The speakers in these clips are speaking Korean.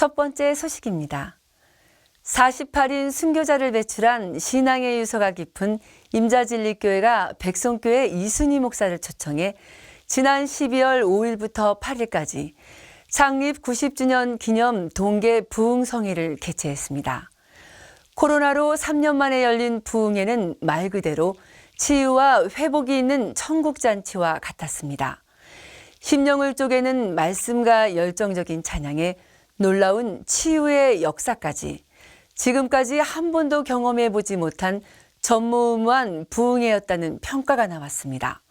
첫 번째 소식입니다. 48인 순교자를 배출한 신앙의 유서가 깊은 임자진리교회가 백성교회 이순희 목사를 초청해 지난 12월 5일부터 8일까지 창립 90주년 기념 동계 부흥성회를 개최했습니다. 코로나로 3년 만에 열린 부흥회는 말 그대로 치유와 회복이 있는 천국잔치와 같았습니다. 심령을 쪼개는 말씀과 열정적인 찬양에 놀라운 치유의 역사까지 지금까지 한 번도 경험해 보지 못한 전무후무한 부흥회였다는 평가가 나왔습니다.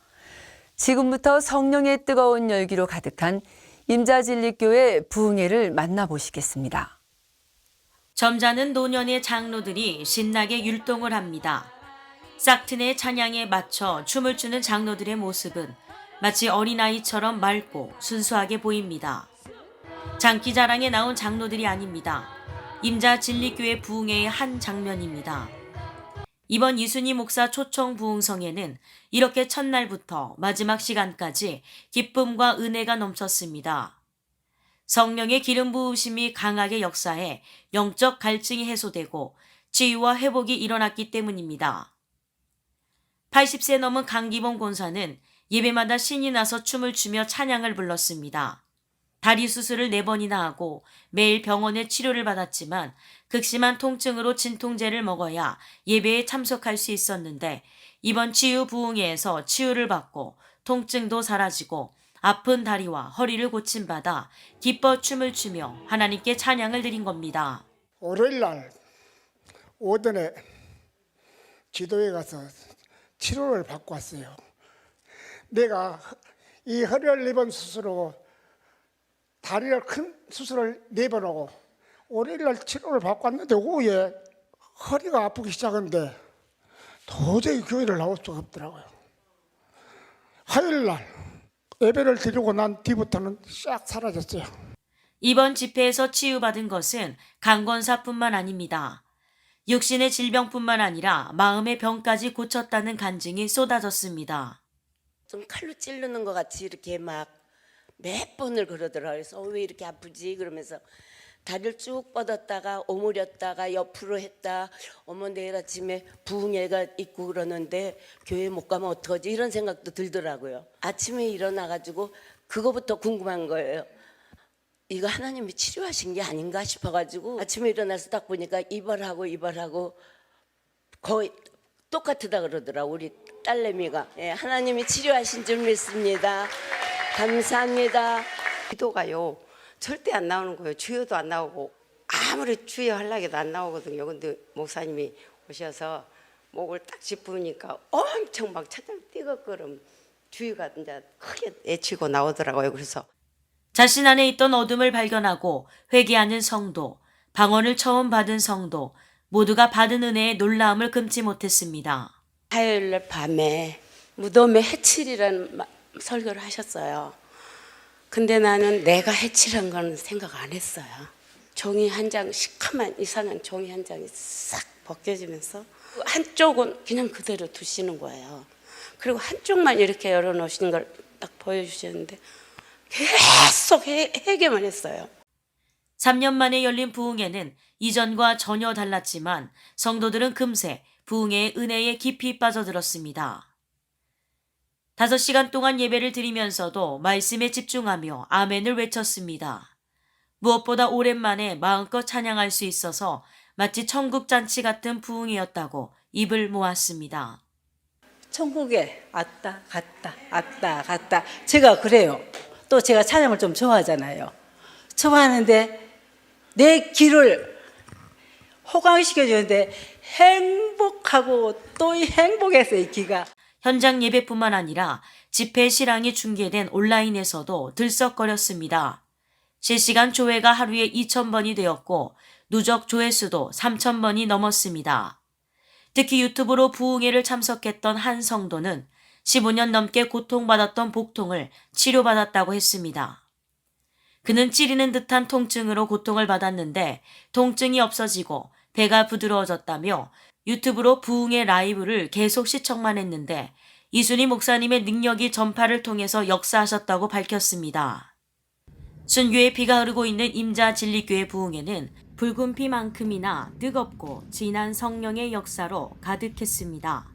지금부터 성령의 뜨거운 열기로 가득한 임자진리교회 부흥회를 만나보시겠습니다. 점잖은 노년의 장로들이 신나게 율동을 합니다. 싹튼의 찬양에 맞춰 춤을 추는 장로들의 모습은 마치 어린아이처럼 맑고 순수하게 보입니다. 장기자랑에 나온 장로들이 아닙니다. 임자 진리교회 부흥회의 한 장면입니다. 이번 이순희 목사 초청 부흥성에는 이렇게 첫날부터 마지막 시간까지 기쁨과 은혜가 넘쳤습니다. 성령의 기름 부으심이 강하게 역사해 영적 갈증이 해소되고 치유와 회복이 일어났기 때문입니다. 80세 넘은 강기봉 권사는 예배마다 신이 나서 춤을 추며 찬양을 불렀습니다. 다리 수술을 네번이나 하고 매일 병원에 치료를 받았지만 극심한 통증으로 진통제를 먹어야 예배에 참석할 수 있었는데 이번 치유 부흥회에서 치유를 받고 통증도 사라지고 아픈 다리와 허리를 고침받아 기뻐 춤을 추며 하나님께 찬양을 드린 겁니다. 월요일 날 오전에 지도에 가서 치료를 받고 왔어요. 내가 이 허리를 네번 수술하고 다리를 큰 수술을 네 번 하고 월요일 날 치료를 받고 왔는데 오후에 허리가 아프기 시작했는데 도저히 교회를 나올 수가 없더라고요. 화요일 날 예배를 드리고 난 뒤부터는 싹 사라졌어요. 이번 집회에서 치유받은 것은 강권사뿐만 아닙니다. 육신의 질병뿐만 아니라 마음의 병까지 고쳤다는 간증이 쏟아졌습니다. 좀 칼로 찌르는 것 같이 이렇게 막 몇 번을 그러더라고요. 그래서 어, 왜 이렇게 아프지? 그러면서 다리를 쭉 뻗었다가 오므렸다가 옆으로 했다. 어머 내일 아침에 부흥회가 있고 그러는데 교회 못 가면 어떡하지? 이런 생각도 들더라고요. 아침에 일어나 가지고 그거부터 궁금한 거예요. 이거 하나님이 치료하신 게 아닌가 싶어 가지고 아침에 일어나서 딱 보니까 이발하고 이발하고 거의 똑같다 그러더라 우리 딸내미가 예, 하나님이 치료하신 줄 믿습니다. 감사합니다. 기도가요 절대 안 나오는 거예요. 주여도 안 나오고 아무리 주여 하려고 해도 안 나오거든요. 근데 목사님이 오셔서 목을 딱 짚으니까 엄청 막 차장 띠걱거름 주여가 이제 크게 애치고 나오더라고요. 그래서 자신 안에 있던 어둠을 발견하고 회개하는 성도, 방언을 처음 받은 성도, 모두가 받은 은혜에 놀라움을 금치 못했습니다. 화요일 날 밤에 무덤에 해칠이라는 마- 설교를 하셨어요. 근데 나는 내가 해칠한 건 생각 안 했어요. 종이 한 장, 시커먼 이상한 종이 한 장이 싹 벗겨지면서 한쪽은 그냥 그대로 두시는 거예요. 그리고 한쪽만 이렇게 열어놓으시는 걸 딱 보여주셨는데 계속 해, 해계만 했어요. 3년 만에 열린 부흥회는 이전과 전혀 달랐지만 성도들은 금세 부흥회의 은혜에 깊이 빠져들었습니다. 5시간 동안 예배를 드리면서도 말씀에 집중하며 아멘을 외쳤습니다. 무엇보다 오랜만에 마음껏 찬양할 수 있어서 마치 천국 잔치 같은 부흥이었다고 입을 모았습니다. 천국에 왔다 갔다 왔다 갔다 제가 그래요. 또 제가 찬양을 좀 좋아하잖아요. 좋아하는데 내 길을 호강시켜 주는데 행복하고 또이 행복했어요, 이 기가. 현장 예배뿐만 아니라 집회 실황이 중계된 온라인에서도 들썩거렸습니다. 실시간 조회가 하루에 2,000번이 되었고 누적 조회수도 3,000번이 넘었습니다. 특히 유튜브로 부흥회를 참석했던 한 성도는 15년 넘게 고통받았던 복통을 치료받았다고 했습니다. 그는 찌르는 듯한 통증으로 고통을 받았는데 통증이 없어지고 배가 부드러워졌다며 유튜브로 부흥의 라이브를 계속 시청만 했는데 이순희 목사님의 능력이 전파를 통해서 역사하셨다고 밝혔습니다. 순교의 피가 흐르고 있는 임자 진리교회 부흥에는 붉은 피만큼이나 뜨겁고 진한 성령의 역사로 가득했습니다.